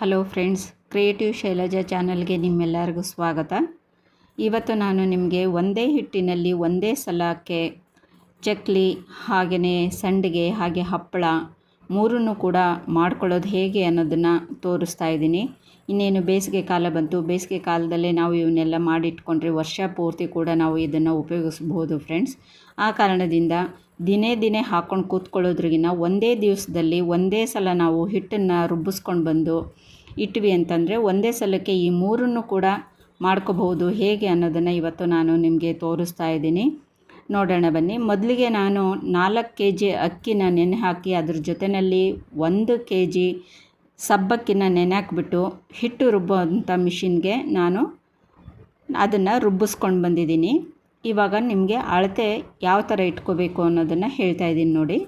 Hello friends, creative Shailaja ಚಾನಲ್ಗೆ ನಿಮ್ಮೆಲ್ಲರಿಗೂ ಸ್ವಾಗತ. ಇವತ್ತು ನಾನು ನಿಮಗೆ ಒಂದೇ ಹಿಟ್ಟಿನಲ್ಲಿ ಒಂದೇ ಸಲಕ್ಕೆ ಚಕ್ಲಿ, ಹಾಗೆಯೇ ಸಂಡಿಗೆ, ಹಾಗೆ ಹಪ್ಪಳ ಮೂರನ್ನು ಕೂಡ ಮಾಡ್ಕೊಳ್ಳೋದು ಹೇಗೆ ಅನ್ನೋದನ್ನು ತೋರಿಸ್ತಾ ಇದ್ದೀನಿ. ಇನ್ನೇನು ಬೇಸಿಗೆ ಕಾಲ ಬಂತು, ಬೇಸಿಗೆ ಕಾಲದಲ್ಲೇ ನಾವು ಇವನ್ನೆಲ್ಲ ಮಾಡಿಟ್ಕೊಂಡ್ರೆ ವರ್ಷ ಪೂರ್ತಿ ಕೂಡ ನಾವು ಇದನ್ನು ಉಪಯೋಗಿಸ್ಬೋದು ಫ್ರೆಂಡ್ಸ್. ಆ ಕಾರಣದಿಂದ ದಿನೇ ದಿನೇ ಹಾಕ್ಕೊಂಡು ಕೂತ್ಕೊಳ್ಳೋದ್ರಿಗಿನ ಒಂದೇ ದಿವಸದಲ್ಲಿ ಒಂದೇ ಸಲ ನಾವು ಹಿಟ್ಟನ್ನು ರುಬ್ಬಿಸ್ಕೊಂಡು ಬಂದು ಇಟ್ವಿ ಅಂತಂದರೆ ಒಂದೇ ಸಲಕ್ಕೆ ಈ ಮೂರನ್ನು ಕೂಡ ಮಾಡ್ಕೋಬಹುದು. ಹೇಗೆ ಅನ್ನೋದನ್ನು ಇವತ್ತು ನಾನು ನಿಮಗೆ ತೋರಿಸ್ತಾ ಇದ್ದೀನಿ. ನೋಡೋಣ ಬನ್ನಿ. ಮೊದಲಿಗೆ ನಾನು ನಾಲ್ಕು ಕೆ ಜಿ ಅಕ್ಕಿನ ನೆನೆ ಹಾಕಿ ಅದ್ರ ಜೊತೆಯಲ್ಲಿ ಒಂದು ಕೆ ಜಿ ಸಬ್ಬಕ್ಕಿನ ನೆನೆ ಹಾಕ್ಬಿಟ್ಟು ಹಿಟ್ಟು ರುಬ್ಬುವಂಥ ಮಿಷಿನ್ಗೆ ನಾನು ಅದನ್ನು ರುಬ್ಬಿಸ್ಕೊಂಡು ಬಂದಿದ್ದೀನಿ. ಇವಾಗ ನಿಮಗೆ ಅಳತೆ ಯಾವ ಥರ ಇಟ್ಕೋಬೇಕು ಅನ್ನೋದನ್ನು ಹೇಳ್ತಾ ಇದ್ದೀನಿ ನೋಡಿ.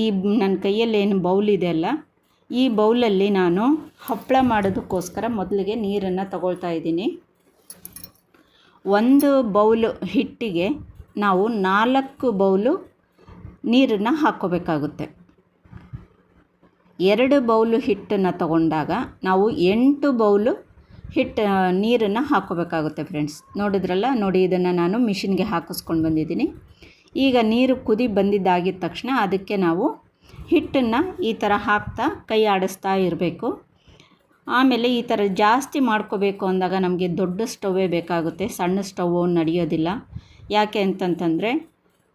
ಈ ನನ್ನ ಕೈಯಲ್ಲಿ ಏನು ಬೌಲ್ ಇದೆ ಅಲ್ಲ, ಈ ಬೌಲಲ್ಲಿ ನಾನು ಹಪ್ಪಳ ಮಾಡೋದಕ್ಕೋಸ್ಕರ ಮೊದಲಿಗೆ ನೀರನ್ನು ತಗೊಳ್ತಾ ಇದ್ದೀನಿ. ಒಂದು ಬೌಲು ಹಿಟ್ಟಿಗೆ ನಾವು ನಾಲ್ಕು ಬೌಲು ನೀರನ್ನು ಹಾಕ್ಕೋಬೇಕಾಗುತ್ತೆ. ಎರಡು ಬೌಲು ಹಿಟ್ಟನ್ನು ತಗೊಂಡಾಗ ನಾವು ಎಂಟು ಬೌಲು ಹಿಟ್ಟು ನೀರನ್ನು ಹಾಕ್ಕೋಬೇಕಾಗುತ್ತೆ ಫ್ರೆಂಡ್ಸ್ ನೋಡಿದ್ರಲ್ಲ? ನೋಡಿ, ಇದನ್ನು ನಾನು ಮಿಷಿನ್ಗೆ ಹಾಕಿಸ್ಕೊಂಡು ಬಂದಿದ್ದೀನಿ. ಈಗ ನೀರು ಕುದಿ ಬಂದಿದ್ದಾಗಿದ್ದ ತಕ್ಷಣ ಅದಕ್ಕೆ ನಾವು ಹಿಟ್ಟನ್ನು ಈ ಥರ ಹಾಕ್ತಾ ಕೈ ಆಡಿಸ್ತಾ ಇರಬೇಕು. ಆಮೇಲೆ ಈ ಥರ ಜಾಸ್ತಿ ಮಾಡ್ಕೋಬೇಕು ಅಂದಾಗ ನಮಗೆ ದೊಡ್ಡ ಸ್ಟವ್ವೇ ಬೇಕಾಗುತ್ತೆ. ಸಣ್ಣ ಸ್ಟವ್ವು ನಡೆಯೋದಿಲ್ಲ. ಯಾಕೆ ಅಂತಂತಂದರೆ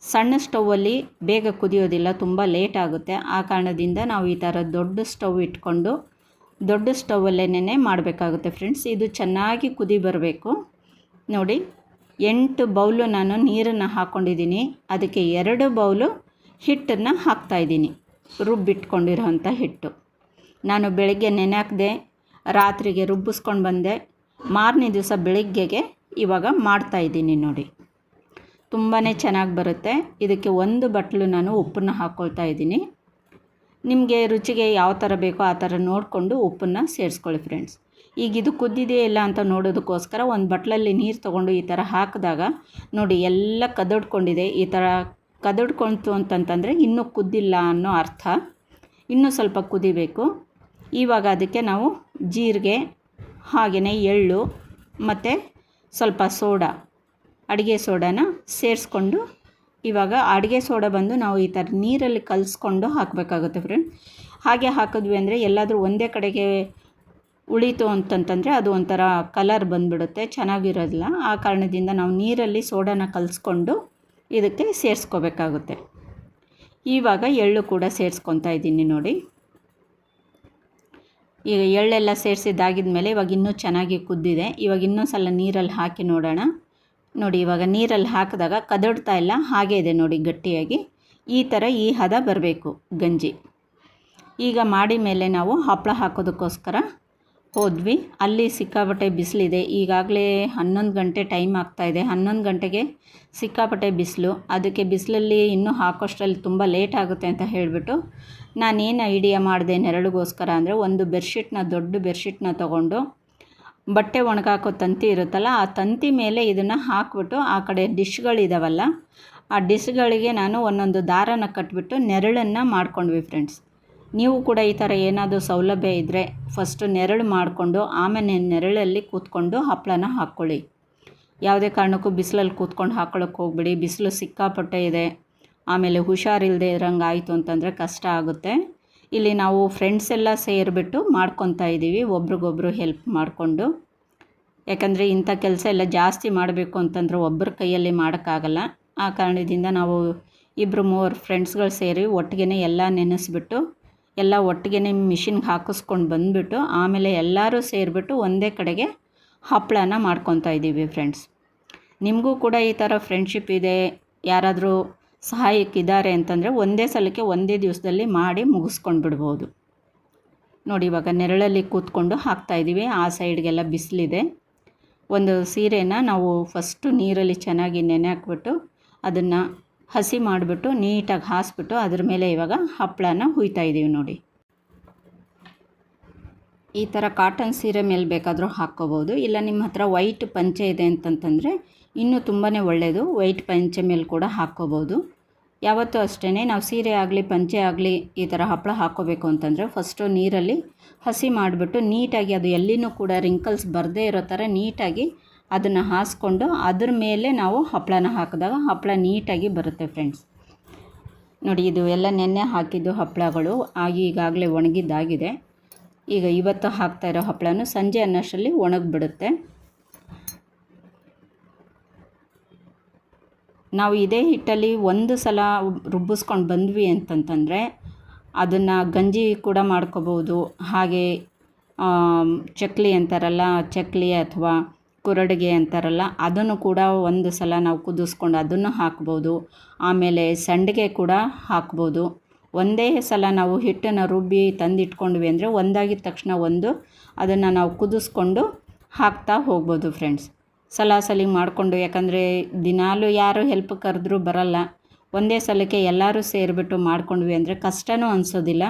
ಸಣ್ಣ ಸ್ಟವ್ವಲ್ಲಿ ಬೇಗ ಕುದಿಯೋದಿಲ್ಲ, ತುಂಬ ಲೇಟ್ ಆಗುತ್ತೆ. ಆ ಕಾರಣದಿಂದ ನಾವು ಈ ಥರ ದೊಡ್ಡ ಸ್ಟವ್ ಇಟ್ಕೊಂಡು ದೊಡ್ಡ ಸ್ಟವಲ್ಲೇನೆ ಮಾಡಬೇಕಾಗುತ್ತೆ ಫ್ರೆಂಡ್ಸ್. ಇದು ಚೆನ್ನಾಗಿ ಕುದಿ ಬರಬೇಕು. ನೋಡಿ, ಎಂಟು ಬೌಲು ನಾನು ನೀರನ್ನು ಹಾಕ್ಕೊಂಡಿದ್ದೀನಿ ಅದಕ್ಕೆ ಎರಡು ಬೌಲು ಹಿಟ್ಟನ್ನು ಹಾಕ್ತಾಯಿದ್ದೀನಿ ರುಬ್ಬಿಟ್ಕೊಂಡಿರೋಂಥ ಹಿಟ್ಟು. ನಾನು ಬೆಳಗ್ಗೆ ನೆನೆ ಹಾಕಿದೆ ರಾತ್ರಿಗೆ ರುಬ್ಬಿಸ್ಕೊಂಡು ಬಂದೆ. ಮಾರನೇ ದಿವಸ ಬೆಳಗ್ಗೆಗೆ ಇವಾಗ ಮಾಡ್ತಾಯಿದ್ದೀನಿ ನೋಡಿ. ತುಂಬಾ ಚೆನ್ನಾಗಿ ಬರುತ್ತೆ. ಇದಕ್ಕೆ ಒಂದು ಬಟ್ಲು ನಾನು ಉಪ್ಪನ್ನು ಹಾಕ್ಕೊಳ್ತಾ ಇದ್ದೀನಿ. ನಿಮಗೆ ರುಚಿಗೆ ಯಾವ ಥರ ಬೇಕೋ ಆ ಥರ ನೋಡಿಕೊಂಡು ಉಪ್ಪನ್ನು ಸೇರಿಸ್ಕೊಳ್ಳಿ ಫ್ರೆಂಡ್ಸ್ ಈಗ ಇದು ಕುದ್ದಿದೆಯೇ ಇಲ್ಲ ಅಂತ ನೋಡೋದಕ್ಕೋಸ್ಕರ ಒಂದು ಬಟ್ಲಲ್ಲಿ ನೀರು ತೊಗೊಂಡು ಈ ಥರ ಹಾಕಿದಾಗ ನೋಡಿ ಎಲ್ಲ ಕದಡ್ಕೊಂಡಿದೆ. ಈ ಥರ ಕದಡ್ಕೊಳ್ತು ಅಂತಂತಂದರೆ ಇನ್ನೂ ಕುದ್ದಿಲ್ಲ ಅನ್ನೋ ಅರ್ಥ. ಇನ್ನೂ ಸ್ವಲ್ಪ ಕುದಿಬೇಕು. ಇವಾಗ ಅದಕ್ಕೆ ನಾವು ಜೀರಿಗೆ ಹಾಗೆಯೇ ಎಳ್ಳು ಮತ್ತು ಸ್ವಲ್ಪ ಸೋಡಾ, ಅಡುಗೆ ಸೋಡಾನ ಸೇರಿಸ್ಕೊಂಡು ಇವಾಗ ಅಡುಗೆ ಸೋಡಾ ಬಂದು ನಾವು ಈ ಥರ ನೀರಲ್ಲಿ ಕಲಿಸ್ಕೊಂಡು ಹಾಕಬೇಕಾಗುತ್ತೆ ಫ್ರೆಂಡ್ ಹಾಗೆ ಹಾಕಿದ್ವಿ ಅಂದರೆ ಎಲ್ಲಾದರೂ ಒಂದೇ ಕಡೆಗೆ ಉಳಿತು ಅಂತಂತಂದರೆ ಅದು ಒಂಥರ ಕಲರ್ ಬಂದುಬಿಡುತ್ತೆ, ಚೆನ್ನಾಗಿರೋದಿಲ್ಲ. ಆ ಕಾರಣದಿಂದ ನಾವು ನೀರಲ್ಲಿ ಸೋಡಾನ ಕಲಿಸ್ಕೊಂಡು ಇದಕ್ಕೆ ಸೇರಿಸ್ಕೋಬೇಕಾಗುತ್ತೆ. ಇವಾಗ ಎಳ್ಳು ಕೂಡ ಸೇರಿಸ್ಕೊತಾ ಇದ್ದೀನಿ ನೋಡಿ. ಈಗ ಎಳ್ಳೆಲ್ಲ ಸೇರಿಸಿದ್ದಾಗಿದ್ಮೇಲೆ ಇವಾಗ ಇನ್ನೂ ಚೆನ್ನಾಗಿ ಕುದ್ದಿದೆ. ಇವಾಗ ಇನ್ನೂ ಸಲ ನೀರಲ್ಲಿ ಹಾಕಿ ನೋಡೋಣ. ನೋಡಿ, ಇವಾಗ ನೀರಲ್ಲಿ ಹಾಕಿದಾಗ ಕದಡ್ತಾ ಇಲ್ಲ. ಹಾಗೇ ಇದೆ ನೋಡಿ ಗಟ್ಟಿಯಾಗಿ. ಈ ಥರ ಈ ಹದ ಬರಬೇಕು ಗಂಜಿ. ಈಗ ಮಾಡಿ ಮೇಲೆ ನಾವು ಹಪ್ಪಳ ಹಾಕೋದಕ್ಕೋಸ್ಕರ ಹೋದ್ವಿ. ಅಲ್ಲಿ ಸಿಕ್ಕಾಪಟ್ಟೆ ಬಿಸಿಲಿದೆ. ಈಗಾಗಲೇ ಹನ್ನೊಂದು ಗಂಟೆ ಟೈಮ್ ಆಗ್ತಾಯಿದೆ ಹನ್ನೊಂದು ಗಂಟೆಗೆ ಸಿಕ್ಕಾಪಟ್ಟೆ ಬಿಸಿಲು. ಅದಕ್ಕೆ ಬಿಸಿಲಲ್ಲಿ ಇನ್ನೂ ಹಾಕೋಷ್ಟರಲ್ಲಿ ತುಂಬ ಲೇಟ್ ಆಗುತ್ತೆ ಅಂತ ಹೇಳಿಬಿಟ್ಟು ನಾನೇನು ಐಡಿಯಾ ಮಾಡಿದೆ ನೆರಳಿಗೋಸ್ಕರ ಅಂದರೆ ಒಂದು ಬೆಡ್ಶೀಟ್ನ, ದೊಡ್ಡ ಬೆಡ್ಶೀಟ್ನ ತೊಗೊಂಡು ಬಟ್ಟೆ ಒಣಗಾಕೋ ತಂತಿ ಇರುತ್ತಲ್ಲ, ಆ ತಂತಿ ಮೇಲೆ ಇದನ್ನು ಹಾಕ್ಬಿಟ್ಟು ಆ ಕಡೆ ಡಿಶ್ಗಳಿದಾವಲ್ಲ, ಆ ಡಿಶ್ಗಳಿಗೆ ನಾನು ಒಂದೊಂದು ದಾರನ ಕಟ್ಬಿಟ್ಟು ನೆರಳನ್ನು ಮಾಡ್ಕೊಂಡ್ವಿ ಫ್ರೆಂಡ್ಸ್ ನೀವು ಕೂಡ ಈ ಥರ ಏನಾದರೂ ಸೌಲಭ್ಯ ಇದ್ದರೆ ಫಸ್ಟು ನೆರಳು ಮಾಡಿಕೊಂಡು, ಆಮೇಲೆ ನೆರಳಲ್ಲಿ ಕೂತ್ಕೊಂಡು ಹಪ್ಪಳನ ಹಾಕ್ಕೊಳ್ಳಿ ಯಾವುದೇ ಕಾರಣಕ್ಕೂ ಬಿಸಿಲಲ್ಲಿ ಕೂತ್ಕೊಂಡು ಹಾಕ್ಕೊಳ್ಳೋಕೆ ಹೋಗ್ಬಿಡಿ, ಬಿಸಿಲು ಸಿಕ್ಕಾಪಟ್ಟೆ ಇದೆ, ಆಮೇಲೆ ಹುಷಾರಿಲ್ಲದೆ ಇರೋಂಗಾಯಿತು ಅಂತಂದರೆ ಕಷ್ಟ ಆಗುತ್ತೆ. ಇಲ್ಲಿ ನಾವು ಫ್ರೆಂಡ್ಸ್ ಎಲ್ಲ ಸೇರಿಬಿಟ್ಟು ಮಾಡ್ಕೊತಾ ಇದ್ದೀವಿ ಒಬ್ರಿಗೊಬ್ರು ಹೆಲ್ಪ್ ಮಾಡಿಕೊಂಡು. ಯಾಕಂದರೆ ಇಂಥ ಕೆಲಸ ಎಲ್ಲ ಜಾಸ್ತಿ ಮಾಡಬೇಕು ಅಂತಂದ್ರೆ ಒಬ್ಬರ ಕೈಯಲ್ಲಿ ಮಾಡೋಕ್ಕಾಗಲ್ಲ. ಆ ಕಾರಣದಿಂದ ನಾವು ಇಬ್ಬರು ಮೂವರು ಫ್ರೆಂಡ್ಸ್ಗಳು ಸೇರಿ ಒಟ್ಟಿಗೆ ಎಲ್ಲ ನೆನೆಸ್ಬಿಟ್ಟು, ಎಲ್ಲ ಒಟ್ಟಿಗೆ ಮಿಷಿನ್ಗೆ ಹಾಕಿಸ್ಕೊಂಡು ಬಂದುಬಿಟ್ಟು, ಆಮೇಲೆ ಎಲ್ಲರೂ ಸೇರಿಬಿಟ್ಟು ಒಂದೇ ಕಡೆಗೆ ಹಪ್ಪಳನ ಮಾಡ್ಕೊತಾ ಇದ್ದೀವಿ ಫ್ರೆಂಡ್ಸ್ ನಿಮಗೂ ಕೂಡ ಈ ಥರ ಫ್ರೆಂಡ್ಶಿಪ್ ಇದೆ. ಯಾರಾದರೂ ಸಹಾಯಕ್ಕಿದ್ದಾರೆ ಅಂತಂದರೆ ಒಂದೇ ಸಲಕ್ಕೆ ಒಂದೇ ದಿವಸದಲ್ಲಿ ಮಾಡಿ ಮುಗಿಸ್ಕೊಂಡು ಬಿಡ್ಬೋದು ನೋಡಿ, ಇವಾಗ ನೆರಳಲ್ಲಿ ಕೂತ್ಕೊಂಡು ಹಾಕ್ತಾಯಿದ್ದೀವಿ ಆ ಸೈಡ್ಗೆಲ್ಲ ಬಿಸಿಲಿದೆ. ಒಂದು ಸೀರೆನ ನಾವು ಫಸ್ಟು ನೀರಲ್ಲಿ ಚೆನ್ನಾಗಿ ನೆನೆ ಹಾಕ್ಬಿಟ್ಟು ಅದನ್ನು ಹಸಿ ಮಾಡಿಬಿಟ್ಟು ನೀಟಾಗಿ ಹಾಸ್ಬಿಟ್ಟು ಅದ್ರ ಮೇಲೆ ಇವಾಗ ಹಪ್ಪಳನ ಹುಯ್ತಾ ಇದ್ದೀವಿ ನೋಡಿ. ಈ ಥರ ಕಾಟನ್ ಸೀರೆ ಮೇಲೆ ಬೇಕಾದರೂ ಹಾಕ್ಕೋಬೋದು. ಇಲ್ಲ, ನಿಮ್ಮ ಹತ್ರ ವೈಟ್ ಪಂಚೆ ಇದೆ ಅಂತಂತಂದರೆ ಇನ್ನೂ ತುಂಬಾ ಒಳ್ಳೆಯದು ವೈಟ್ ಪಂಚೆ ಮೇಲೆ ಕೂಡ ಹಾಕ್ಕೋಬೋದು. ಯಾವತ್ತೂ ಅಷ್ಟೇ ನಾವು ಸೀರೆ ಆಗಲಿ, ಪಂಚೆ ಆಗಲಿ ಈ ಥರ ಹಪ್ಪಳ ಹಾಕ್ಕೋಬೇಕು ಅಂತಂದರೆ ಫಸ್ಟು ನೀರಲ್ಲಿ ಹಸಿ ಮಾಡಿಬಿಟ್ಟು ನೀಟಾಗಿ ಅದು ಎಲ್ಲಿನೂ ಕೂಡ ರಿಂಕಲ್ಸ್ ಬರದೇ ಇರೋ ಥರ ನೀಟಾಗಿ ಅದನ್ನು ಹಾಸ್ಕೊಂಡು ಅದ್ರ ಮೇಲೆ ನಾವು ಹಪ್ಪಳನ ಹಾಕಿದಾಗ ಹಪ್ಪಳ ನೀಟಾಗಿ ಬರುತ್ತೆ ಫ್ರೆಂಡ್ಸ್ ನೋಡಿ, ಇದು ಎಲ್ಲ ನೆನ್ನೆ ಹಾಕಿದ್ದು ಹಪ್ಪಳಗಳು. ಆಗಿ ಈಗಾಗಲೇ ಒಣಗಿದ್ದಾಗಿದೆ. ಈಗ ಇವತ್ತು ಹಾಕ್ತಾ ಇರೋ ಹಪ್ಪಳನೂ ಸಂಜೆ ಅನ್ನೋಷ್ಟರಲ್ಲಿ ಒಣಗಿಬಿಡುತ್ತೆ. ನಾವು ಇದೇ ಹಿಟ್ಟಲ್ಲಿ ಒಂದು ಸಲ ರುಬ್ಬಿಸ್ಕೊಂಡು ಬಂದ್ವಿ ಅಂತಂತಂದರೆ ಅದನ್ನು ಗಂಜಿ ಕೂಡ ಮಾಡ್ಕೋಬೋದು. ಹಾಗೆ ಚಕ್ಲಿ ಅಂತಾರಲ್ಲ, ಚಕ್ಲಿ ಅಥವಾ ಕುರಡಿಗೆ ಅಂತಾರಲ್ಲ, ಅದನ್ನು ಕೂಡ ಒಂದು ಸಲ ನಾವು ಕುದಿಸ್ಕೊಂಡು ಅದನ್ನು ಹಾಕ್ಬೋದು. ಆಮೇಲೆ ಸಂಡಿಗೆ ಕೂಡ ಹಾಕ್ಬೋದು. ಒಂದೇ ಸಲ ನಾವು ಹಿಟ್ಟನ್ನು ರುಬ್ಬಿ ತಂದಿಟ್ಕೊಂಡ್ವಿ ಅಂದರೆ ಒಂದಾಗಿದ ತಕ್ಷಣ ಒಂದು ಅದನ್ನು ನಾವು ಕುದಿಸ್ಕೊಂಡು ಹಾಕ್ತಾ ಹೋಗ್ಬೋದು ಫ್ರೆಂಡ್ಸ್ ಸಲಾಸಲಿ ಮಾಡಿಕೊಂಡು, ಯಾಕಂದರೆ ದಿನಾಲೂ ಯಾರು ಹೆಲ್ಪ್ ಕರೆದ್ರೂ ಬರಲ್ಲ. ಒಂದೇ ಸಲಕ್ಕೆ ಎಲ್ಲರೂ ಸೇರಿಬಿಟ್ಟು ಮಾಡ್ಕೊಂಡ್ವಿ ಅಂದರೆ ಕಷ್ಟವೂ ಅನಿಸೋದಿಲ್ಲ.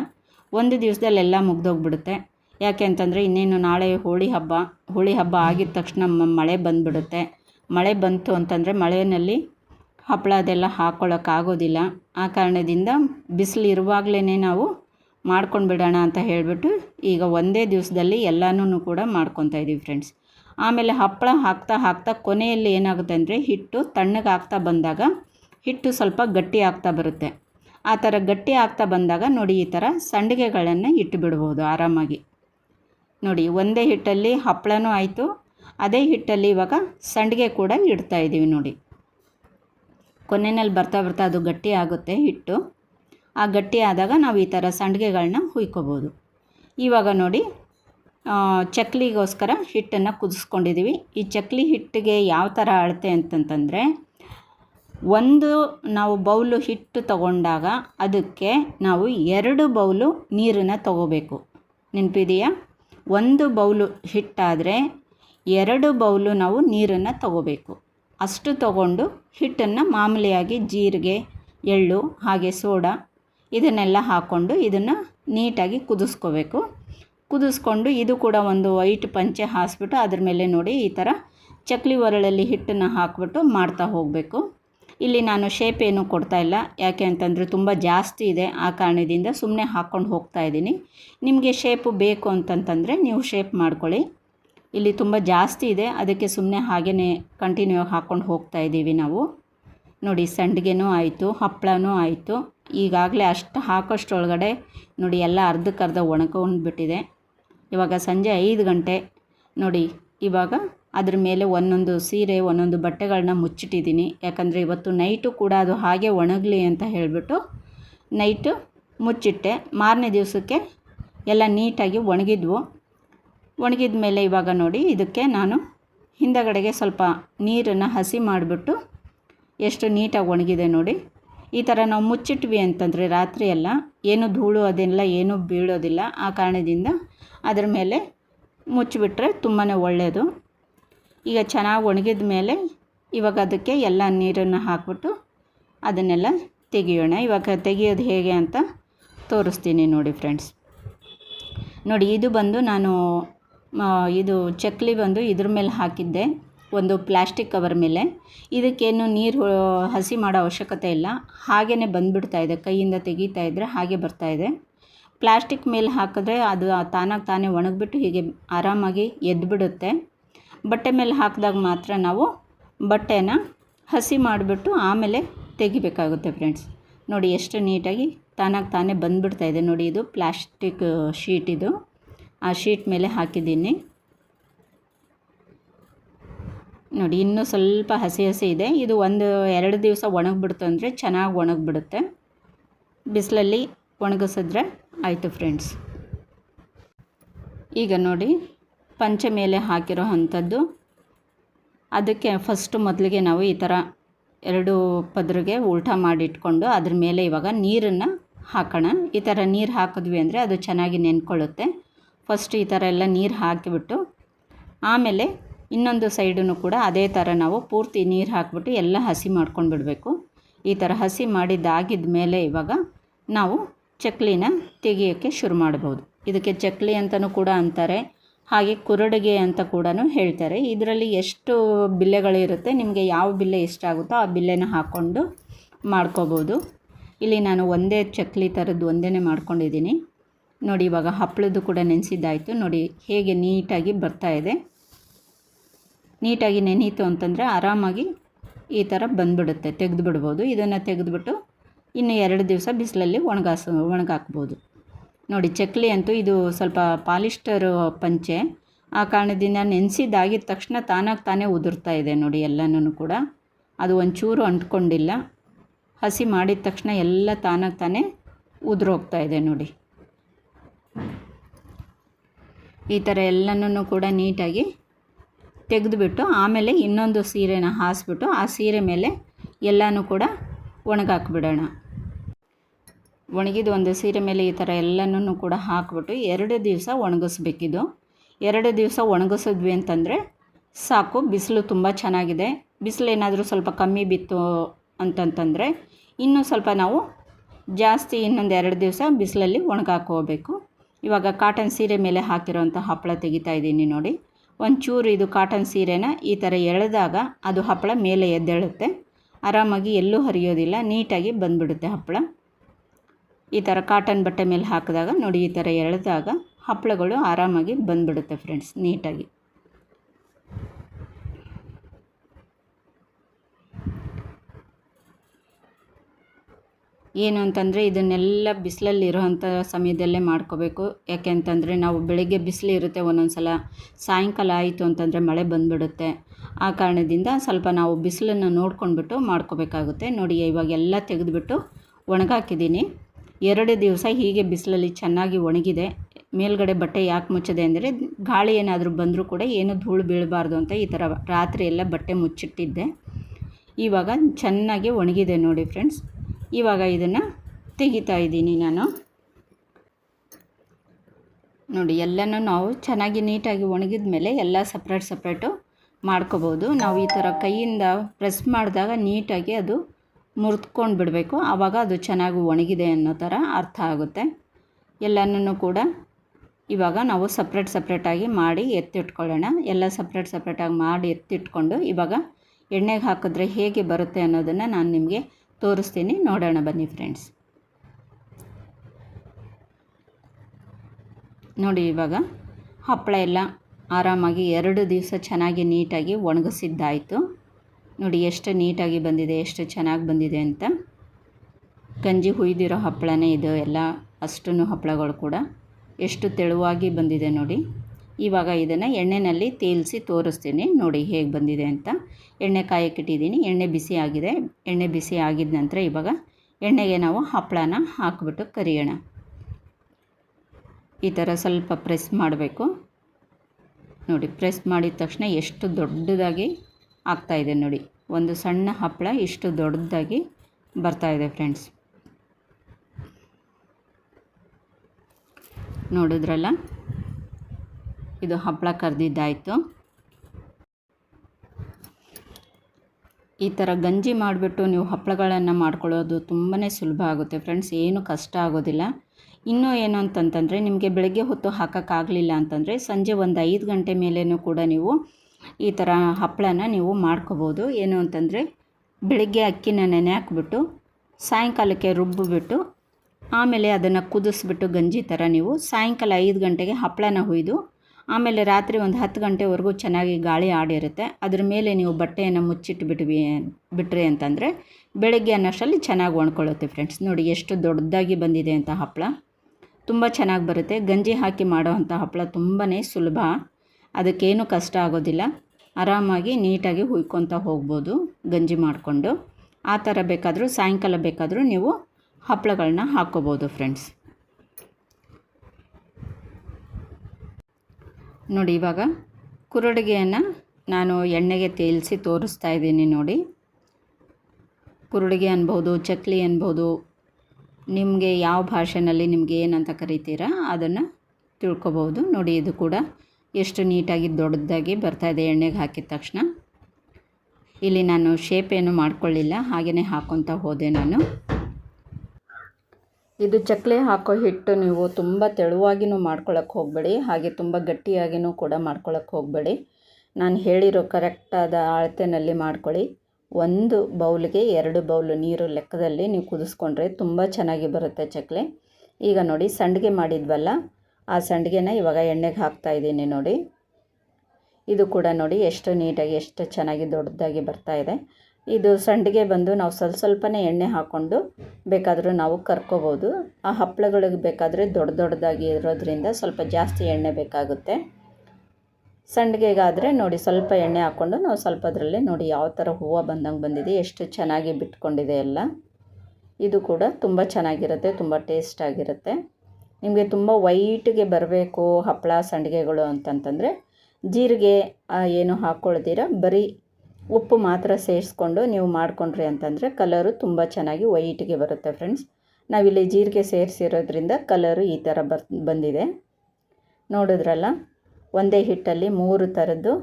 ಒಂದು ದಿವಸದಲ್ಲಿ ಎಲ್ಲ ಮುಗ್ದೋಗ್ಬಿಡುತ್ತೆ. ಯಾಕೆ ಅಂತಂದರೆ ಇನ್ನೇನು ನಾಳೆ ಹೋಳಿ ಹಬ್ಬ ಹೋಳಿ ಹಬ್ಬ ಆಗಿದ ತಕ್ಷಣ ಮಳೆ ಬಂದುಬಿಡುತ್ತೆ. ಮಳೆ ಬಂತು ಅಂತಂದರೆ ಮಳೆಯಲ್ಲಿ ಹಪ್ಪಳ ಅದೆಲ್ಲ ಹಾಕ್ಕೊಳ್ಳೋಕ್ಕಾಗೋದಿಲ್ಲ ಆ ಕಾರಣದಿಂದ ಬಿಸಿಲು ಇರುವಾಗಲೇ ನಾವು ಮಾಡ್ಕೊಂಡು ಬಿಡೋಣ ಅಂತ ಹೇಳಿಬಿಟ್ಟು ಈಗ ಒಂದೇ ದಿವಸದಲ್ಲಿ ಎಲ್ಲನೂ ಕೂಡ ಮಾಡ್ಕೊತಾ ಇದ್ದೀವಿ ಫ್ರೆಂಡ್ಸ್ ಆಮೇಲೆ ಹಪ್ಪಳ ಹಾಕ್ತಾ ಹಾಕ್ತಾ ಕೊನೆಯಲ್ಲಿ ಏನಾಗುತ್ತೆ ಅಂದರೆ ಹಿಟ್ಟು ತಣ್ಣಗೆ ಹಾಕ್ತಾ ಬಂದಾಗ ಹಿಟ್ಟು ಸ್ವಲ್ಪ ಗಟ್ಟಿ ಆಗ್ತಾ ಬರುತ್ತೆ. ಆ ಥರ ಗಟ್ಟಿ ಆಗ್ತಾ ಬಂದಾಗ ನೋಡಿ ಈ ಥರ ಸಂಡಿಗೆಗಳನ್ನು ಇಟ್ಟು ಬಿಡ್ಬೋದು ಆರಾಮಾಗಿ. ನೋಡಿ ಒಂದೇ ಹಿಟ್ಟಲ್ಲಿ ಹಪ್ಪಳನೂ ಆಯಿತು, ಅದೇ ಹಿಟ್ಟಲ್ಲಿ ಇವಾಗ ಸಂಡಿಗೆ ಕೂಡ ಇಡ್ತಾ ಇದ್ದೀವಿ ನೋಡಿ. ಕೊನೆಯಲ್ಲಿ ಬರ್ತಾ ಬರ್ತಾ ಅದು ಗಟ್ಟಿ ಆಗುತ್ತೆ ಹಿಟ್ಟು. ಆ ಗಟ್ಟಿ ಆದಾಗ ನಾವು ಈ ಥರ ಸಂಡಿಗೆಗಳನ್ನ ಹುಯ್ಕೋಬೋದು. ಇವಾಗ ನೋಡಿ ಚಕ್ಲಿಗೋಸ್ಕರ ಹಿಟ್ಟನ್ನು ಕುದಿಸ್ಕೊಂಡಿದ್ದೀವಿ. ಈ ಚಕ್ಲಿ ಹಿಟ್ಟಿಗೆ ಯಾವ ಥರ ಅಳತೆ ಅಂತಂತಂದರೆ, ಒಂದು ನಾವು ಬೌಲು ಹಿಟ್ಟು ತಗೊಂಡಾಗ ಅದಕ್ಕೆ ನಾವು ಎರಡು ಬೌಲು ನೀರನ್ನು ತಗೋಬೇಕು. ನೆನಪಿದೆಯಾ? ಒಂದು ಬೌಲು ಹಿಟ್ಟಾದರೆ ಎರಡು ಬೌಲು ನಾವು ನೀರನ್ನು ತಗೋಬೇಕು. ಅಷ್ಟು ತಗೊಂಡು ಹಿಟ್ಟನ್ನು ಮಾಮೂಲಿಯಾಗಿ ಜೀರಿಗೆ, ಎಳ್ಳು, ಹಾಗೆ ಸೋಡಾ ಇದನ್ನೆಲ್ಲ ಹಾಕ್ಕೊಂಡು ಇದನ್ನು ನೀಟಾಗಿ ಕುದಿಸ್ಕೋಬೇಕು. ಕುದಿಸ್ಕೊಂಡು ಇದು ಕೂಡ ಒಂದು ವೈಟ್ ಪಂಚೆ ಹಾಸ್ಬಿಟ್ಟು ಅದ್ರ ಮೇಲೆ ನೋಡಿ ಈ ಥರ ಚಕ್ಲಿ ಒರಳಲ್ಲಿ ಹಿಟ್ಟನ್ನು ಹಾಕ್ಬಿಟ್ಟು ಮಾಡ್ತಾ ಹೋಗಬೇಕು. ಇಲ್ಲಿ ನಾನು ಶೇಪ್ ಏನು ಕೊಡ್ತಾ ಇಲ್ಲ. ಯಾಕೆ ಅಂತಂದರೆ ತುಂಬ ಜಾಸ್ತಿ ಇದೆ ಆ ಕಾರಣದಿಂದ ಸುಮ್ಮನೆ ಹಾಕ್ಕೊಂಡು ಹೋಗ್ತಾ ಇದ್ದೀನಿ. ನಿಮಗೆ ಶೇಪು ಬೇಕು ಅಂತಂತಂದರೆ ನೀವು ಶೇಪ್ ಮಾಡ್ಕೊಳ್ಳಿ. ಇಲ್ಲಿ ತುಂಬ ಜಾಸ್ತಿ ಇದೆ. ಅದಕ್ಕೆ ಸುಮ್ಮನೆ ಹಾಗೇ ಕಂಟಿನ್ಯೂ ಆಗಿ ಹಾಕ್ಕೊಂಡು ಹೋಗ್ತಾ ಇದ್ದೀವಿ ನಾವು. ನೋಡಿ, ಸಂಡಿಗೆನೂ ಆಯಿತು, ಹಪ್ಪಳನೂ ಆಯಿತು. ಈಗಾಗಲೇ ಅಷ್ಟು ಹಾಕೋಷ್ಟೊಳಗಡೆ ನೋಡಿ, ಎಲ್ಲ ಅರ್ಧಕ್ಕರ್ಧ ಒಣಕೊಂಡ್ಬಿಟ್ಟಿದೆ ಇವಾಗ ಸಂಜೆ ಐದು ಗಂಟೆ. ನೋಡಿ, ಇವಾಗ ಅದ್ರ ಮೇಲೆ ಒಂದೊಂದು ಸೀರೆ, ಒಂದೊಂದು ಬಟ್ಟೆಗಳನ್ನ ಮುಚ್ಚಿಟ್ಟಿದ್ದೀನಿ. ಯಾಕಂದರೆ ಇವತ್ತು ನೈಟು ಕೂಡ ಅದು ಹಾಗೆ ಒಣಗಲಿ ಅಂತ ಹೇಳಿಬಿಟ್ಟು ನೈಟು ಮುಚ್ಚಿಟ್ಟೆ. ಮಾರನೇ ದಿವಸಕ್ಕೆ ಎಲ್ಲ ನೀಟಾಗಿ ಒಣಗಿದ್ವು. ಒಣಗಿದ ಮೇಲೆ ಇವಾಗ ನೋಡಿ, ಇದಕ್ಕೆ ನಾನು ಹಿಂದಗಡೆಗೆ ಸ್ವಲ್ಪ ನೀರನ್ನು ಹಸಿ ಮಾಡಿಬಿಟ್ಟು ಎಷ್ಟು ನೀಟಾಗಿ ಒಣಗಿದೆ ನೋಡಿ. ಈ ಥರ ನಾವು ಮುಚ್ಚಿಟ್ವಿ ಅಂತಂದರೆ ರಾತ್ರಿ ಎಲ್ಲ. ಏನು ಧೂಳು ಅದೆಲ್ಲ ಏನೂ ಬೀಳೋದಿಲ್ಲ. ಆ ಕಾರಣದಿಂದ ಅದರ ಮೇಲೆ ಮುಚ್ಚಿಬಿಟ್ರೆ ತುಂಬಾ ಒಳ್ಳೆಯದು ಈಗ ಚೆನ್ನಾಗಿ ಒಣಗಿದ ಮೇಲೆ ಇವಾಗ ಅದಕ್ಕೆ ಎಲ್ಲ ನೀರನ್ನು ಹಾಕ್ಬಿಟ್ಟು ಅದನ್ನೆಲ್ಲ ತೆಗಿಯೋಣ. ಇವಾಗ ತೆಗೆಯೋದು ಹೇಗೆ ಅಂತ ತೋರಿಸ್ತೀನಿ ನೋಡಿ ಫ್ರೆಂಡ್ಸ್. ನೋಡಿ, ಇದು ಬಂದು ನಾನು ಇದು ಚಕ್ಲಿ ಬಂದು ಇದ್ರ ಮೇಲೆ ಹಾಕಿದ್ದೆ. ಒಂದು ಪ್ಲ್ಯಾಸ್ಟಿಕ್ ಕವರ್ ಮೇಲೆ. ಇದಕ್ಕೇನು ನೀರು ಹಸಿ ಮಾಡೋ ಅವಶ್ಯಕತೆ ಇಲ್ಲ. ಹಾಗೇ ಬಂದುಬಿಡ್ತಾ ಇದೆ. ಕೈಯಿಂದ ತೆಗಿತಾ ಇದ್ದರೆ ಹಾಗೆ ಬರ್ತಾ ಇದೆ. ಪ್ಲ್ಯಾಸ್ಟಿಕ್ ಮೇಲೆ ಹಾಕಿದ್ರೆ ಅದು ತಾನಾಗಿ ತಾನೇ ಒಣಗಿಬಿಟ್ಟು ಹೀಗೆ ಆರಾಮಾಗಿ ಎದ್ದುಬಿಡುತ್ತೆ ಬಟ್ಟೆ ಮೇಲೆ ಹಾಕಿದಾಗ ಮಾತ್ರ ನಾವು ಬಟ್ಟೆನ ಹಸಿ ಮಾಡಿಬಿಟ್ಟು ಆಮೇಲೆ ತೆಗಿಬೇಕಾಗುತ್ತೆ ಫ್ರೆಂಡ್ಸ್. ನೋಡಿ ಎಷ್ಟು ನೀಟಾಗಿ ತಾನಾಗಿ ತಾನೇ ಬಂದುಬಿಡ್ತಾ ಇದೆ. ನೋಡಿ ಇದು ಪ್ಲ್ಯಾಸ್ಟಿಕ್ ಶೀಟ್ ಇದು. ಆ ಶೀಟ್ ಮೇಲೆ ಹಾಕಿದ್ದೀನಿ. ನೋಡಿ, ಇನ್ನೂ ಸ್ವಲ್ಪ ಹಸಿ ಹಸಿ ಇದೆ. ಇದು ಒಂದು ಎರಡು ದಿವಸ ಒಣಗಿಬಿಡ್ತು ಅಂದರೆ ಚೆನ್ನಾಗಿ ಒಣಗಿಬಿಡುತ್ತೆ. ಬಿಸಿಲಲ್ಲಿ ಒಣಗಿಸಿದ್ರೆ ಆಯಿತು ಫ್ರೆಂಡ್ಸ್ ಈಗ ನೋಡಿ, ಪಂಚೆ ಮೇಲೆ ಹಾಕಿರೋ ಅಂಥದ್ದು. ಅದಕ್ಕೆ ಫಸ್ಟು ಮೊದಲಿಗೆ ನಾವು ಈ ಥರ ಎರಡು ಪದ್ರಿಗೆ ಉಲ್ಟಾ ಮಾಡಿಟ್ಕೊಂಡು ಅದ್ರ ಮೇಲೆ ಇವಾಗ ನೀರನ್ನು ಹಾಕೋಣ. ಈ ಥರ ನೀರು ಹಾಕಿದ್ವಿ ಅಂದರೆ ಅದು ಚೆನ್ನಾಗಿ ನೆನ್ಕೊಳ್ಳುತ್ತೆ. ಫಸ್ಟ್ ಈ ಥರ ಎಲ್ಲ ನೀರು ಹಾಕಿಬಿಟ್ಟು ಆಮೇಲೆ ಇನ್ನೊಂದು ಸೈಡನ್ನು ಕೂಡ ಅದೇ ಥರ ನಾವು ಪೂರ್ತಿ ನೀರು ಹಾಕಿಬಿಟ್ಟು ಎಲ್ಲ ಹಸಿ ಮಾಡ್ಕೊಂಡು ಬಿಡಬೇಕು. ಈ ಥರ ಹಸಿ ಮಾಡಿದ್ದಾಗಿದ್ದ ಮೇಲೆ ಇವಾಗ ನಾವು ಚಕ್ಲಿನ ತೆಗಿಯೋಕ್ಕೆ ಶುರು ಮಾಡ್ಬೋದು. ಇದಕ್ಕೆ ಚಕ್ಲಿ ಅಂತಲೂ ಕೂಡ ಅಂತಾರೆ, ಹಾಗೆ ಕುರಡಿಗೆ ಅಂತ ಕೂಡ ಹೇಳ್ತಾರೆ. ಇದರಲ್ಲಿ ಎಷ್ಟು ಬಿಲ್ಲೆಗಳಿರುತ್ತೆ, ನಿಮಗೆ ಯಾವ ಬಿಲ್ಲೆ ಇಷ್ಟ ಆಗುತ್ತೋ ಆ ಬಿಲ್ಲೆನ ಹಾಕ್ಕೊಂಡು ಮಾಡ್ಕೋಬೋದು. ಇಲ್ಲಿ ನಾನು ಒಂದೇ ಚಕ್ಲಿ ಥರದ್ದು ಒಂದೇ ಮಾಡ್ಕೊಂಡಿದ್ದೀನಿ. ನೋಡಿ, ಇವಾಗ ಹಪ್ಪಳದ್ದು ಕೂಡ ನೆನೆಸಿದ್ದಾಯಿತು. ನೋಡಿ, ಹೇಗೆ ನೀಟಾಗಿ ಬರ್ತಾ ಇದೆ. ನೀಟಾಗಿ ನೆನೀತು ಅಂತಂದರೆ ಆರಾಮಾಗಿ ಈ ಥರ ಬಂದುಬಿಡುತ್ತೆ ತೆಗೆದು ಬಿಡ್ಬೋದು ಇದನ್ನು ತೆಗೆದುಬಿಟ್ಟು ಇನ್ನು ಎರಡು ದಿವಸ ಬಿಸಿಲಲ್ಲಿ ಒಣಗಾಸ, ಒಣಗಾಕ್ಬೋದು. ನೋಡಿ, ಚಕ್ಲಿ ಅಂತೂ ಇದು ಸ್ವಲ್ಪ ಪಾಲಿಸ್ಟರ್ ಪಂಚೆ. ಆ ಕಾರಣದಿಂದ ನೆನೆಸಿದ್ದಾಗಿದ ತಕ್ಷಣ ತಾನಾಗಿ ತಾನೇ ಉದುರ್ತಾ ಇದೆ ನೋಡಿ ಎಲ್ಲನೂ ಕೂಡ. ಅದು ಒಂಚೂರು ಅಂಟ್ಕೊಂಡಿಲ್ಲ. ಹಸಿ ಮಾಡಿದ ತಕ್ಷಣ ಎಲ್ಲ ತಾನಾಗಿ ತಾನೇ ಉದುರೋಗ್ತಾ ಇದೆ ನೋಡಿ. ಈ ಥರ ಎಲ್ಲನೂ ಕೂಡ ನೀಟಾಗಿ ತೆಗೆದುಬಿಟ್ಟು ಆಮೇಲೆ ಇನ್ನೊಂದು ಸೀರೆನ ಹಾಸ್ಬಿಟ್ಟು ಆ ಸೀರೆ ಮೇಲೆ ಎಲ್ಲನೂ ಕೂಡ ಒಣಗಾಕ್ಬಿಡೋಣ. ಒಣಗಿದ ಒಂದು ಸೀರೆ ಮೇಲೆ ಈ ಥರ ಎಲ್ಲನೂ ಕೂಡ ಹಾಕ್ಬಿಟ್ಟು ಎರಡು ದಿವಸ ಒಣಗಿಸ್ಬೇಕಿದು. ಎರಡು ದಿವಸ ಒಣಗಿಸಿದ್ವಿ ಅಂತಂದರೆ ಸಾಕು, ಬಿಸಿಲು ತುಂಬ ಚೆನ್ನಾಗಿದೆ. ಬಿಸಿಲು ಏನಾದರೂ ಸ್ವಲ್ಪ ಕಮ್ಮಿ ಬಿತ್ತು ಅಂತಂತಂದರೆ ಇನ್ನೂ ಸ್ವಲ್ಪ ನಾವು ಜಾಸ್ತಿ ಇನ್ನೊಂದು ಎರಡು ದಿವಸ ಬಿಸಿಲಲ್ಲಿ ಒಣಗಾಕೋಬೇಕು ಇವಾಗ ಕಾಟನ್ ಸೀರೆ ಮೇಲೆ ಹಾಕಿರೋಂಥ ಹಪ್ಪಳ ತೆಗಿತಾ ಇದ್ದೀನಿ ನೋಡಿ. ಒಂಚೂರು ಇದು ಕಾಟನ್ ಸೀರೆನ ಈ ಥರ ಎಳೆದಾಗ ಅದು ಹಪ್ಪಳ ಮೇಲೆ ಎದ್ದೇಳುತ್ತೆ. ಆರಾಮಾಗಿ ಎಲ್ಲೂ ಹರಿಯೋದಿಲ್ಲ, ನೀಟಾಗಿ ಬಂದುಬಿಡುತ್ತೆ ಹಪ್ಪಳ. ಈ ಥರ ಕಾಟನ್ ಬಟ್ಟೆ ಮೇಲೆ ಹಾಕಿದಾಗ ನೋಡಿ, ಈ ಥರ ಎಳೆದಾಗ ಹಪ್ಪಳಗಳು ಆರಾಮಾಗಿ ಬಂದುಬಿಡುತ್ತೆ ಫ್ರೆಂಡ್ಸ್ ನೀಟಾಗಿ. ಏನು ಅಂತಂದರೆ ಇದನ್ನೆಲ್ಲ ಬಿಸಿಲಲ್ಲಿ ಇರೋವಂಥ ಸಮಯದಲ್ಲೇ ಮಾಡ್ಕೋಬೇಕು. ಯಾಕೆ ಅಂತಂದರೆ ನಾವು ಬೆಳಗ್ಗೆ ಬಿಸಿಲು ಇರುತ್ತೆ ಒಂದೊಂದು ಸಲ ಸಾಯಂಕಾಲ ಆಯಿತು ಅಂತಂದರೆ ಮಳೆ ಬಂದುಬಿಡುತ್ತೆ. ಆ ಕಾರಣದಿಂದ ಸ್ವಲ್ಪ ನಾವು ಬಿಸಿಲನ್ನು ನೋಡ್ಕೊಂಡ್ಬಿಟ್ಟು ಮಾಡ್ಕೋಬೇಕಾಗುತ್ತೆ. ನೋಡಿ ಇವಾಗೆಲ್ಲ ತೆಗೆದುಬಿಟ್ಟು ಒಣಗಾಕಿದ್ದೀನಿ. ಎರಡು ದಿವಸ ಹೀಗೆ ಬಿಸಿಲಲ್ಲಿ ಚೆನ್ನಾಗಿ ಒಣಗಿದೆ. ಮೇಲ್ಗಡೆ ಬಟ್ಟೆ ಯಾಕೆ ಮುಚ್ಚಿದೆ ಅಂದರೆ, ಗಾಳಿ ಏನಾದರೂ ಬಂದರೂ ಕೂಡ ಏನು ಧೂಳು ಬೀಳಬಾರ್ದು ಅಂತ ಈ ಥರ ರಾತ್ರಿ ಎಲ್ಲ ಬಟ್ಟೆ ಮುಚ್ಚಿಟ್ಟಿದ್ದೆ. ಇವಾಗ ಚೆನ್ನಾಗಿ ಒಣಗಿದೆ ನೋಡಿ ಫ್ರೆಂಡ್ಸ್. ಇವಾಗ ಇದನ್ನು ತೆಗಿತಾ ಇದ್ದೀನಿ ನಾನು. ನೋಡಿ, ಎಲ್ಲನೂ ನಾವು ಚೆನ್ನಾಗಿ ನೀಟಾಗಿ ಒಣಗಿದ ಮೇಲೆ ಎಲ್ಲ ಸಪ್ರೇಟ್ ಸಪ್ರೇಟು ಮಾಡ್ಕೋಬೋದು. ನಾವು ಈ ಥರ ಕೈಯಿಂದ ಪ್ರೆಸ್ ಮಾಡಿದಾಗ ನೀಟಾಗಿ ಅದು ಮುರಿದ್ಕೊಂಡು ಬಿಡಬೇಕು. ಆವಾಗ ಅದು ಚೆನ್ನಾಗಿ ಒಣಗಿದೆ ಅನ್ನೋ ಥರ ಅರ್ಥ ಆಗುತ್ತೆ. ಎಲ್ಲನೂ ಕೂಡ ಇವಾಗ ನಾವು ಸಪ್ರೇಟ್ ಸಪ್ರೇಟಾಗಿ ಮಾಡಿ ಎತ್ತಿಟ್ಕೊಳ್ಳೋಣ. ಎಲ್ಲ ಸಪ್ರೇಟ್ ಸಪ್ರೇಟಾಗಿ ಮಾಡಿ ಎತ್ತಿಟ್ಕೊಂಡು ಇವಾಗ ಎಣ್ಣೆಗೆ ಹಾಕಿದ್ರೆ ಹೇಗೆ ಬರುತ್ತೆ ಅನ್ನೋದನ್ನು ನಾನು ನಿಮಗೆ ತೋರಿಸ್ತೀನಿ. ನೋಡೋಣ ಬನ್ನಿ ಫ್ರೆಂಡ್ಸ್. ನೋಡಿ ಇವಾಗ ಹಪ್ಪಳ ಎಲ್ಲ ಆರಾಮಾಗಿ ಎರಡು ದಿವಸ ಚೆನ್ನಾಗಿ ನೀಟಾಗಿ ಒಣಗಿಸಿದ್ದಾಯಿತು. ನೋಡಿ ಎಷ್ಟು ನೀಟಾಗಿ ಬಂದಿದೆ, ಎಷ್ಟು ಚೆನ್ನಾಗಿ ಬಂದಿದೆ ಅಂತ. ಗಂಜಿ ಹುಯ್ದಿರೋ ಹಪ್ಪಳನೇ ಇದು ಎಲ್ಲ ಅಷ್ಟೂ ಹಪ್ಪಳಗಳು ಕೂಡ. ಎಷ್ಟು ತೆಳುವಾಗಿ ಬಂದಿದೆ ನೋಡಿ. ಇವಾಗ ಇದನ್ನು ಎಣ್ಣೆಯಲ್ಲಿ ತೇಲಿಸಿ ತೋರಿಸ್ತೀನಿ. ನೋಡಿ ಹೇಗೆ ಬಂದಿದೆ ಅಂತ. ಎಣ್ಣೆ ಕಾಯಕ್ಕಿಟ್ಟಿದ್ದೀನಿ ಎಣ್ಣೆ ಬಿಸಿ ಆಗಿದೆ. ಎಣ್ಣೆ ಬಿಸಿ ಆಗಿದ ನಂತರ ಇವಾಗ ಎಣ್ಣೆಗೆ ನಾವು ಹಪ್ಪಳನ ಹಾಕಿಬಿಟ್ಟು ಕರಿಯೋಣ. ಈ ಥರ ಸ್ವಲ್ಪ ಪ್ರೆಸ್ ಮಾಡಬೇಕು. ನೋಡಿ, ಪ್ರೆಸ್ ಮಾಡಿದ ತಕ್ಷಣ ಎಷ್ಟು ದೊಡ್ಡದಾಗಿ ಆಗ್ತಾಯಿದೆ ನೋಡಿ. ಒಂದು ಸಣ್ಣ ಹಪ್ಪಳ ಇಷ್ಟು ದೊಡ್ಡದಾಗಿ ಬರ್ತಾಯಿದೆ ಫ್ರೆಂಡ್ಸ್. ನೋಡಿದ್ರಲ್ಲ? ಇದು ಹಪ್ಪಳ ಕರೆದಿದ್ದಾಯಿತು. ಈ ಥರ ಗಂಜಿ ಮಾಡಿಬಿಟ್ಟು ನೀವು ಹಪ್ಪಳಗಳನ್ನು ಮಾಡ್ಕೊಳ್ಳೋದು ತುಂಬಾ ಸುಲಭ ಆಗುತ್ತೆ ಫ್ರೆಂಡ್ಸ್, ಏನು ಕಷ್ಟ ಆಗೋದಿಲ್ಲ. ಇನ್ನೂ ಏನು ಅಂತಂತಂದರೆ, ನಿಮಗೆ ಬೆಳಗ್ಗೆ ಹೊತ್ತು ಹಾಕೋಕ್ಕಾಗಲಿಲ್ಲ ಅಂತಂದರೆ, ಸಂಜೆ ಒಂದು ಐದು ಗಂಟೆ ಮೇಲೇನೂ ಕೂಡ ನೀವು ಈ ಥರ ಹಪ್ಪಳನ ನೀವು ಮಾಡ್ಕೋಬೋದು. ಏನು ಅಂತಂದರೆ, ಬೆಳಗ್ಗೆ ಅಕ್ಕಿನ ನೆನೆ ಹಾಕ್ಬಿಟ್ಟು, ಸಾಯಂಕಾಲಕ್ಕೆ ರುಬ್ಬಿಬಿಟ್ಟು, ಆಮೇಲೆ ಅದನ್ನು ಕುದಿಸ್ಬಿಟ್ಟು ಗಂಜಿ ಥರ ನೀವು ಸಾಯಂಕಾಲ ಐದು ಗಂಟೆಗೆ ಹಪ್ಪಳನ ಹುಯ್ದು ಆಮೇಲೆ ರಾತ್ರಿ ಒಂದು ಹತ್ತು ಗಂಟೆವರೆಗೂ ಚೆನ್ನಾಗಿ ಗಾಳಿ ಆಡಿರುತ್ತೆ. ಅದ್ರ ಮೇಲೆ ನೀವು ಬಟ್ಟೆಯನ್ನು ಮುಚ್ಚಿಟ್ಟು ಬಿಟ್ವಿ ಬಿಟ್ರಿ ಅಂತಂದರೆ ಬೆಳಗ್ಗೆ ಅನ್ನೋಷ್ಟರಲ್ಲಿ ಚೆನ್ನಾಗಿ ಒಣ್ಕೊಳ್ಳುತ್ತೆ ಫ್ರೆಂಡ್ಸ್. ನೋಡಿ ಎಷ್ಟು ದೊಡ್ಡದಾಗಿ ಬಂದಿದೆ ಅಂತ ಹಪ್ಪಳ. ತುಂಬ ಚೆನ್ನಾಗಿ ಬರುತ್ತೆ. ಗಂಜಿ ಹಾಕಿ ಮಾಡೋವಂಥ ಹಪ್ಪಳ ತುಂಬಾ ಸುಲಭ. ಅದಕ್ಕೇನು ಕಷ್ಟ ಆಗೋದಿಲ್ಲ. ಆರಾಮಾಗಿ ನೀಟಾಗಿ ಹುಯ್ಕೊತ ಹೋಗ್ಬೋದು ಗಂಜಿ ಮಾಡಿಕೊಂಡು. ಆ ಥರ ಬೇಕಾದರೂ ಸಾಯಂಕಾಲ ಬೇಕಾದರೂ ನೀವು ಹಪ್ಪಳಗಳನ್ನ ಹಾಕ್ಕೋಬೋದು ಫ್ರೆಂಡ್ಸ್. ನೋಡಿ, ಇವಾಗ ಕುರುಡಿಗೆಯನ್ನು ನಾನು ಎಣ್ಣೆಗೆ ತೇಲಿಸಿ ತೋರಿಸ್ತಾ ಇದ್ದೀನಿ ನೋಡಿ. ಕುರುಡಿಗೆ ಅನ್ಬೋದು, ಚಕ್ಲಿ ಅನ್ಬೋದು, ನಿಮಗೆ ಯಾವ ಭಾಷೆನಲ್ಲಿ ನಿಮಗೆ ಏನಂತ ಕರಿತೀರಾ ಅದನ್ನು ತಿಳ್ಕೊಬೋದು. ನೋಡಿ, ಇದು ಕೂಡ ಎಷ್ಟು ನೀಟಾಗಿ ದೊಡ್ಡದಾಗಿ ಬರ್ತಾಯಿದೆ ಎಣ್ಣೆಗೆ ಹಾಕಿದ ತಕ್ಷಣ. ಇಲ್ಲಿ ನಾನು ಶೇಪ್ ಏನು ಮಾಡ್ಕೊಳ್ಳಿಲ್ಲ ಹಾಗೆಯೇ ಹಾಕ್ಕೊತ ಹೋದೆ ನಾನು. ಇದು ಚಕ್ಕಲೆ ಹಾಕೋ ಹಿಟ್ಟು ನೀವು ತುಂಬ ತೆಳುವಾಗಿಯೂ ಮಾಡ್ಕೊಳಕ್ಕೆ ಹೋಗಬೇಡಿ, ಹಾಗೆ ತುಂಬ ಗಟ್ಟಿಯಾಗಿಯೂ ಕೂಡ ಮಾಡ್ಕೊಳಕ್ಕೆ ಹೋಗಬೇಡಿ. ನಾನು ಹೇಳಿರೋ ಕರೆಕ್ಟಾದ ಅಳತೆನಲ್ಲಿ ಮಾಡ್ಕೊಳ್ಳಿ. ಒಂದು ಬೌಲ್ಗೆ ಎರಡು ಬೌಲು ನೀರು ಲೆಕ್ಕದಲ್ಲಿ ನೀವು ಕುದಿಸ್ಕೊಂಡ್ರೆ ತುಂಬ ಚೆನ್ನಾಗಿ ಬರುತ್ತೆ ಚಕ್ಕಲೆ ಈಗ ನೋಡಿ, ಸಂಡಿಗೆ ಮಾಡಿದ್ವಲ್ಲ, ಆ ಸಂಡಿಗೆನ ಇವಾಗ ಎಣ್ಣೆಗೆ ಹಾಕ್ತಾ ಇದ್ದೀನಿ ನೋಡಿ. ಇದು ಕೂಡ ನೋಡಿ, ಎಷ್ಟು ನೀಟಾಗಿ, ಎಷ್ಟು ಚೆನ್ನಾಗಿ ದೊಡ್ಡದಾಗಿ ಬರ್ತಾ ಇದೆ. ಇದು ಸಂಡಿಗೆ ಬಂದು ನಾವು ಸ್ವಲ್ಪ ಸ್ವಲ್ಪನೇ ಎಣ್ಣೆ ಹಾಕ್ಕೊಂಡು ಬೇಕಾದರೂ ನಾವು ಕರ್ಕೋಬೋದು. ಆ ಹಪ್ಪಳಗಳಿಗೆ ಬೇಕಾದರೆ ದೊಡ್ಡ ದೊಡ್ಡದಾಗಿ ಇರೋದ್ರಿಂದ ಸ್ವಲ್ಪ ಜಾಸ್ತಿ ಎಣ್ಣೆ ಬೇಕಾಗುತ್ತೆ. ಸಂಡಿಗೆಗಾದರೆ ನೋಡಿ ಸ್ವಲ್ಪ ಎಣ್ಣೆ ಹಾಕ್ಕೊಂಡು ನಾವು ಸ್ವಲ್ಪ ಅದರಲ್ಲಿ ನೋಡಿ ಯಾವ ಥರ ಹೂವು ಬಂದಂಗೆ ಬಂದಿದೆ, ಎಷ್ಟು ಚೆನ್ನಾಗಿ ಬಿಟ್ಕೊಂಡಿದೆ ಎಲ್ಲ. ಇದು ಕೂಡ ತುಂಬ ಚೆನ್ನಾಗಿರುತ್ತೆ, ತುಂಬ ಟೇಸ್ಟ್ ಆಗಿರುತ್ತೆ ನಿಮಗೆ ತುಂಬ ವೈಟಿಗೆ ಬರಬೇಕು ಹಪ್ಪಳ, ಸಂಡಿಗೆಗಳು ಅಂತಂತಂದರೆ ಜೀರಿಗೆ ಏನು ಹಾಕ್ಕೊಳ್ತೀರ, ಬರೀ ಉಪ್ಪು ಮಾತ್ರ ಸೇರಿಸ್ಕೊಂಡು ನೀವು ಮಾಡಿಕೊಂಡ್ರಿ ಅಂತಂದರೆ ಕಲರು ತುಂಬ ಚೆನ್ನಾಗಿ ವೈಟಿಗೆ ಬರುತ್ತೆ ಫ್ರೆಂಡ್ಸ್ ನಾವಿಲ್ಲಿ ಜೀರಿಗೆ ಸೇರಿಸಿರೋದ್ರಿಂದ ಕಲರು ಈ ಥರ ಬರ್, ಬಂದಿದೆ. ನೋಡಿದ್ರಲ್ಲ? ಒಂದೇ ಹಿಟ್ಟಲ್ಲಿ ಮೂರು ಥರದ್ದು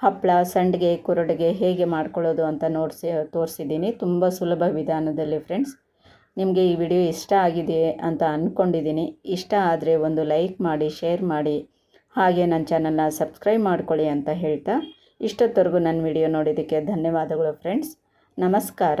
ಹಪ್ಪಳ ಸಂಡಿಗೆ, ಕುರುಡಿಗೆ ಹೇಗೆ ಮಾಡ್ಕೊಳ್ಳೋದು ಅಂತ ನೋಡಿಸಿ, ತೋರಿಸಿದ್ದೀನಿ. ತುಂಬ ಸುಲಭ ವಿಧಾನದಲ್ಲಿ ಫ್ರೆಂಡ್ಸ್ ನಿಮಗೆ ಈ ವಿಡಿಯೋ ಇಷ್ಟ ಆಗಿದೆ ಅಂತ ಅಂದ್ಕೊಂಡಿದ್ದೀನಿ ಇಷ್ಟ ಆದರೆ ಒಂದು ಲೈಕ್ ಮಾಡಿ ಶೇರ್ ಮಾಡಿ. ಹಾಗೆ ನನ್ನ ಚಾನಲ್ನ ಸಬ್ಸ್ಕ್ರೈಬ್ ಮಾಡ್ಕೊಳ್ಳಿ ಅಂತ ಹೇಳ್ತಾ ಇಷ್ಟೊತ್ತವರೆಗೂ ನನ್ನ ವಿಡಿಯೋ ನೋಡಿದ್ದಕ್ಕೆ ಧನ್ಯವಾದಗಳು ಫ್ರೆಂಡ್ಸ್. ನಮಸ್ಕಾರ.